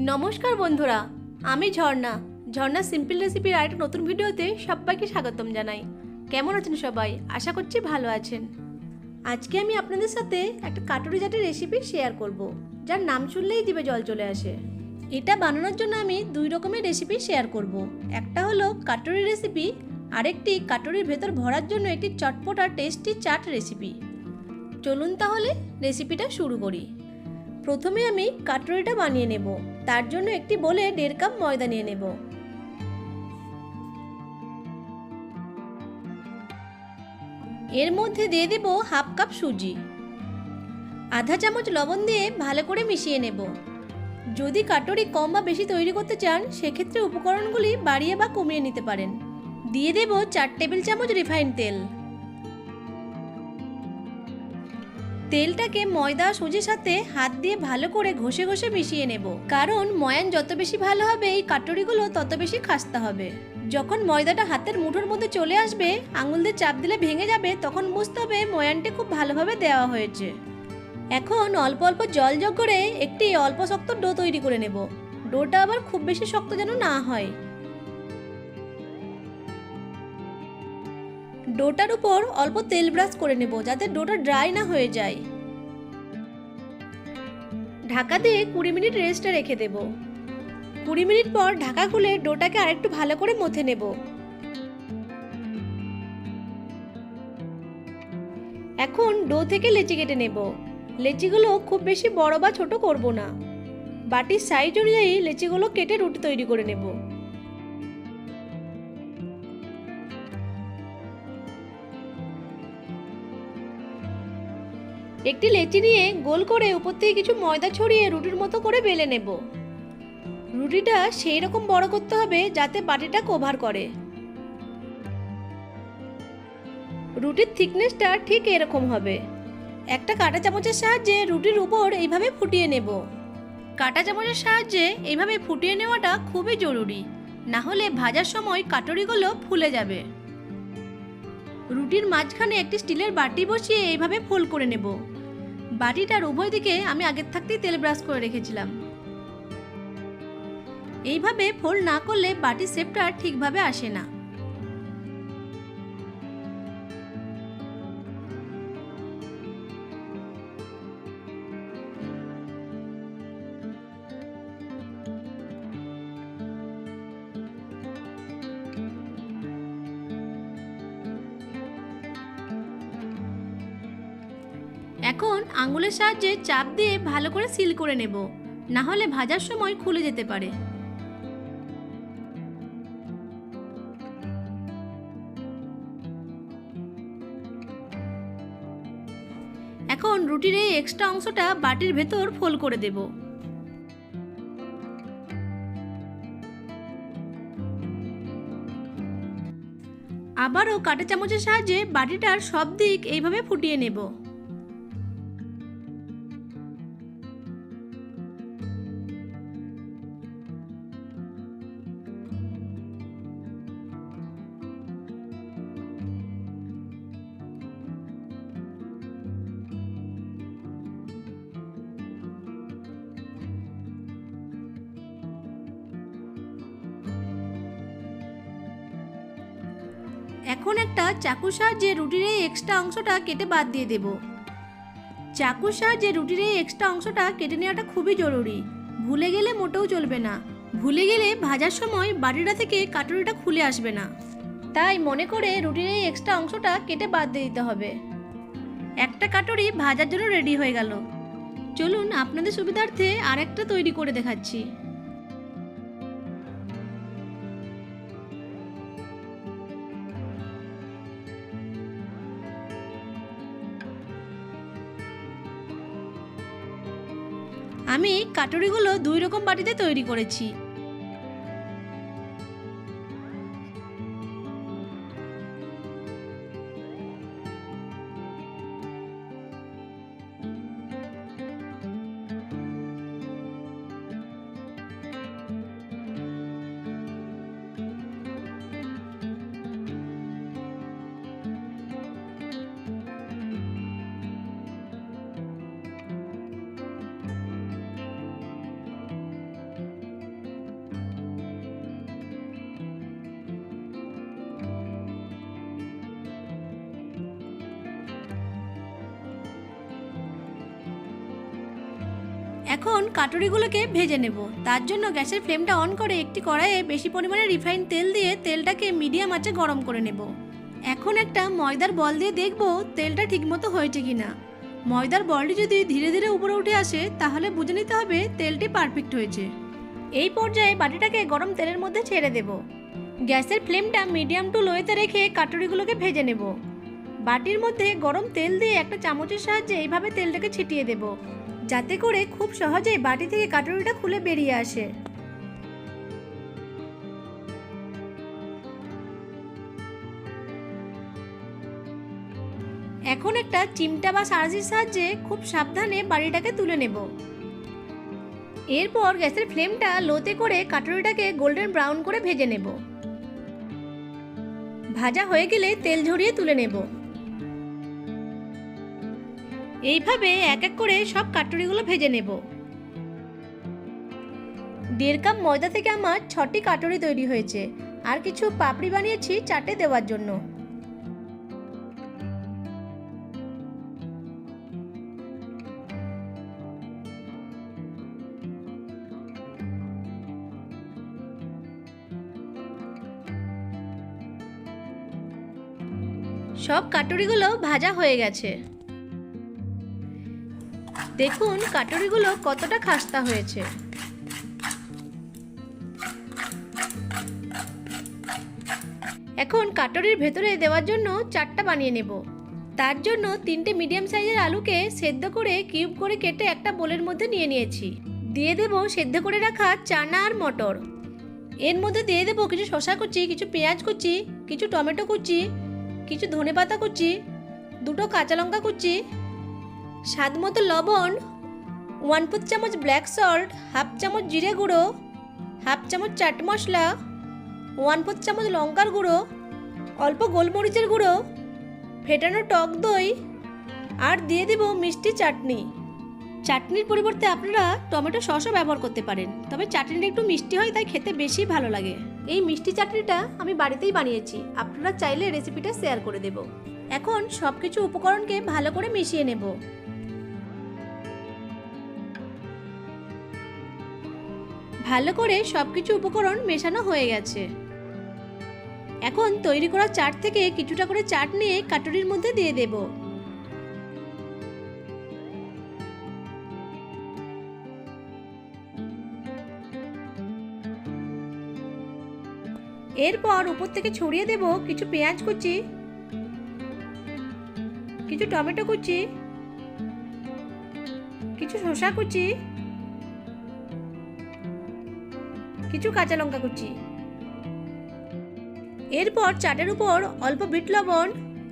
নমস্কার বন্ধুরা, আমি ঝর্ণা। ঝর্ণা সিম্পল রেসিপির আরেকটা নতুন ভিডিওতে সবাইকে স্বাগতম জানাই। কেমন আছেন সবাই? আশা করছি ভালো আছেন। আজকে আমি আপনাদের সাথে একটা কাটুরি জাটের রেসিপি শেয়ার করব, যার নাম শুনলেই দিবে জল চলে আসে। এটা বানানোর জন্য আমি দুই রকমের রেসিপি শেয়ার করব। একটা হলো কাটুরি রেসিপি আরেকটি কাটুরির ভেতর ভরার জন্য একটি চটপট আর টেস্টি চাট রেসিপি চলুন তাহলে রেসিপিটা শুরু করি। প্রথমে আমি কাটুরিটা বানিয়ে নেব। তার জন্য একটি বলে দেড় কাপ ময়দা নিয়ে নেব। এর মধ্যে দিয়ে দেব হাফ কাপ সুজি। আধা চামচ লবণ দিয়ে ভালো করে মিশিয়ে নেব। যদি কাটরি কম বা বেশি তৈরি করতে চান, সেক্ষেত্রে উপকরণগুলি বাড়িয়ে বা কমিয়ে নিতে পারেন। দিয়ে দেব চার টেবিল চামচ রিফাইন তেল। তেলটাকে ময়দা সুজির সাথে হাত দিয়ে ভালো করে ঘষে ঘষে মিশিয়ে নেব। কারণ ময়ান যত বেশি ভালো হবে, এই কাটুরিগুলো তত বেশি খাস্তা হবে। যখন ময়দাটা হাতের মুঠোর মধ্যে চলে আসবে আঙুল দিয়ে চাপ দিলে ভেঙে যাবে, তখন বুঝতে হবে ময়ানটি খুব ভালোভাবে দেওয়া হয়েছে। এখন অল্প অল্প জল যোগ করে একটি অল্প শক্ত ডো তৈরি করে নেব। ডোটা আবার খুব বেশি শক্ত যেন না হয়। ডোটার উপর অল্প তেল ব্রাশ করে নেব যাতে ডোটা ড্রাই না হয়ে যায়। ঢাকা দিয়ে কুড়ি মিনিট রেস্টে রেখে দেব। কুড়ি মিনিট পর ঢাকা খুলে ডোটাকে আরেকটু ভালো করে মথে নেব। এখন ডো থেকে লেচি কেটে নেব। লেচিগুলো খুব বেশি বড় বা ছোট করব না। বাটির সাইজ অনুযায়ী লেচিগুলো কেটে রুটি তৈরি করে নেব। একটি লেচি নিয়ে গোল করে উপর থেকে কিছু ময়দা ছড়িয়ে রুটির মতো করে বেলে নেব। রুটিটা সেই রকম বড় করতে হবে যাতে বাটিটা কভার করে। রুটির থিকনেসটা ঠিক এরকম হবে। একটা কাঁটা চামচের সাহায্যে রুটির উপর এইভাবে ফুটিয়ে নেব। কাঁটা চামচের সাহায্যে এইভাবে ফুটিয়ে নেওয়াটা খুবই জরুরি। না হলে ভাজার সময় কাটরিগুলো ফুলে যাবে। রুটির মাঝখানে একটি স্টিলের বাটি বসিয়ে এইভাবে ফোল্ড করে নেব। বাটিটার উভয় দিকে আমি আগের থাকতেই তেল ব্রাশ করে রেখেছিলাম। এইভাবে ফোল্ড না করলে বাটির শেপটা ঠিকভাবে আসে না। এখন আঙুলের সাহায্যে চাপ দিয়ে ভালো করে সিল করে নেব। না হলে ভাজার সময় খুলে যেতে পারে। এখন রুটির এই এক্সট্রা অংশটা বাটির ভেতর ফোল করে দেব। আবারও কাঁটা চামচের সাহায্যে বাটিটার সব দিক এইভাবে ফুটিয়ে নেব। এখন একটা চাকুর সাহায্যে রুটির এই এক্সট্রা অংশটা কেটে বাদ দিয়ে দেব। চাকুর সাহায্যে রুটির এই এক্সট্রা অংশটা কেটে নেওয়াটা খুবই জরুরি। ভুলে গেলে মোটেও চলবে না। ভুলে গেলে ভাজার সময় বাটিটা থেকে কাটুরিটা খুলে আসবে না। তাই মনে করে রুটির এই এক্সট্রা অংশটা কেটে বাদ দিয়ে দিতে হবে। একটা কাটুরি ভাজার জন্য রেডি হয়ে গেল। চলুন আপনাদের সুবিধার্থে আরেকটা তৈরি করে দেখাচ্ছি। আমি কাটুরিগুলো দুই রকম বাটিতে তৈরি করেছি। এখন কাটুরিগুলোকে ভেজে নেব। তার জন্য গ্যাসের ফ্লেমটা অন করে একটি কড়াইয়ে বেশি পরিমাণে রিফাইন তেল দিয়ে তেলটাকে মিডিয়াম আঁচে গরম করে নেব। এখন একটা ময়দার বল দিয়ে দেখব তেলটা ঠিকমতো হয়েছে কিনা। ময়দার বলটি যদি ধীরে ধীরে উপরে উঠে আসে, তাহলে বুঝে নিতে হবে তেলটি পারফেক্ট হয়েছে। এই পর্যায়ে বাটিটাকে গরম তেলের মধ্যে ছেড়ে দেব। গ্যাসের ফ্লেমটা মিডিয়াম টু লোয়েতে রেখে কাটুরিগুলোকে ভেজে নেব। বাটির মধ্যে গরম তেল দিয়ে একটা চামচের সাহায্যে এইভাবে তেলটাকে ছিটিয়ে দেব। যাতে করে খুব সহজেই বাটি থেকে কাটুরিটা খুলে বেরিয়ে আসে। এখন একটা চিমটা বা সারাজির সাহায্যে খুব সাবধানে বাড়িটাকে তুলে নেব। এরপর গ্যাসের ফ্লেমটা লোতে করে কাটুরিটাকে গোল্ডেন ব্রাউন করে ভেজে নেব। ভাজা হয়ে গেলে তেল ঝরিয়ে তুলে নেব। এইভাবে এক এক করে সব কাটুরিগুলো ভেজে নেব। দেড় কাপ ময়দা থেকে আমার ছটি কাটুরি তৈরি হয়েছে। আর কিছু পাপড়ি বানিয়েছি চাটে দেওয়ার জন্য। সব কাটুরিগুলো ভাজা হয়ে গেছে। দেখুন, কাটুরিগুলো কতটা খাস্তা হয়েছে। এখন কাটুরির ভেতরে দেওয়ার জন্য চারটা বানিয়ে নেব। তার জন্য তিনটে মিডিয়াম সাইজের আলুকে সেদ্ধ করে কিউব করে কেটে একটা বোলের মধ্যে নিয়ে নিয়েছি। দিয়ে দেব সেদ্ধ করে রাখা চানা আর মটর। এর মধ্যে দিয়ে দেবো কিছু শশা কুচি, কিছু পেঁয়াজ কুচি, কিছু টমেটো কুচি, কিছু ধনে পাতা কুচি, দুটো কাঁচা লঙ্কা কুচি স্বাদ মতো লবণ ওয়ান ফোর চামচ ব্ল্যাক সল্ট হাফ চামচ জিরে গুঁড়ো হাফ চামচ চাট মশলা ওয়ান ফোর চামচ লঙ্কার গুঁড়ো, অল্প গোলমরিচের গুঁড়ো, ফেটানো টক দই, আর দিয়ে দেব মিষ্টি চাটনি। চাটনির পরিবর্তে আপনারা টমেটো সসও ব্যবহার করতে পারেন, তবে চাটনিটা একটু মিষ্টি হয়, তাই খেতে বেশি ভালো লাগে। এই মিষ্টি চাটনিটা আমি বাড়িতেই বানিয়েছি, আপনারা চাইলে রেসিপিটা শেয়ার করে দেব। এখন সব কিছু উপকরণকে ভালো করে মিশিয়ে নেব। ভালো করে সব কিছু উপকরণ মেশানো হয়ে গেছে। এখন তৈরি করা চাট থেকে কিছুটা করে চাট নিয়ে কাটুরির মধ্যে দিয়ে দেব। এরপর উপর থেকে ছড়িয়ে দেব কিছু পেঁয়াজ কুচি, কিছু টমেটো কুচি, কিছু শসা কুচি কিছু কাঁচা লঙ্কা কুচি। এরপর চাটের উপর অল্প বিট লবণ,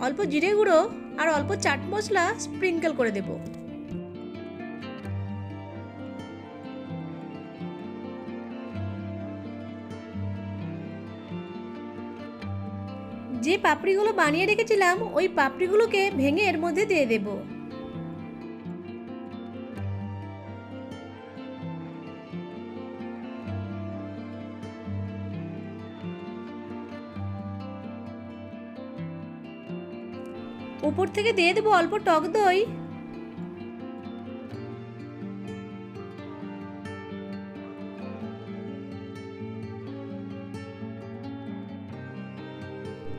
অল্প জিরে গুঁড়ো আর অল্প চাট মশলা স্প্রিঙ্কেল করে দেব। যে পাপড়িগুলো বানিয়ে রেখেছিলাম, ওই পাপড়িগুলোকে ভেঙে এর মধ্যে দিয়ে দেবো। উপর থেকে দিয়ে দেবো অল্প টক দই।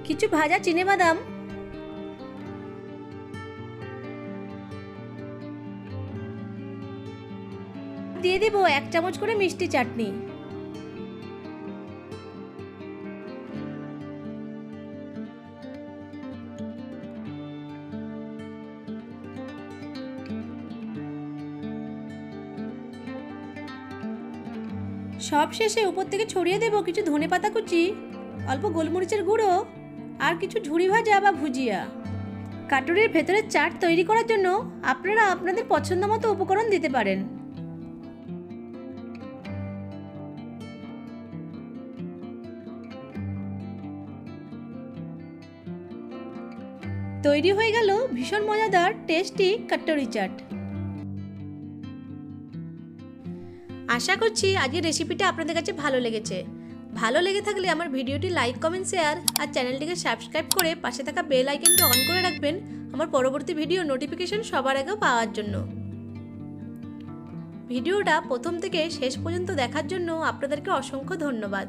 কিছু ভাজা চিনে বাদাম। দিয়ে দেবো এক চামচ করে মিষ্টি চাটনি। সব শেষে উপর থেকে ছড়িয়ে দেবো কিছু ধনে পাতা কুচি, অল্প গোলমরিচের গুঁড়ো, আর কিছু ঝুড়ি ভাজা বা ভুজিয়া। কাটুরির ভেতরে চাট তৈরি করার জন্য আপনারা আপনাদের পছন্দ মতো উপকরণ দিতে পারেন। তৈরি হয়ে গেল ভীষণ মজাদার, টেস্টি কাট্টরি চাট। আশা করছি আজকের রেসিপিটা আপনাদের কাছে ভালো লেগেছে। ভালো লেগে থাকলে আমার ভিডিওটি লাইক কমেন্ট শেয়ার আর চ্যানেলটিকে সাবস্ক্রাইব করে পাশে থাকা বেল আইকনটি অন করে রাখবেন আমার পরবর্তী ভিডিও নোটিফিকেশন সবার আগেও পাওয়ার জন্য। ভিডিওটা প্রথম থেকে শেষ পর্যন্ত দেখার জন্য আপনাদেরকে অসংখ্য ধন্যবাদ।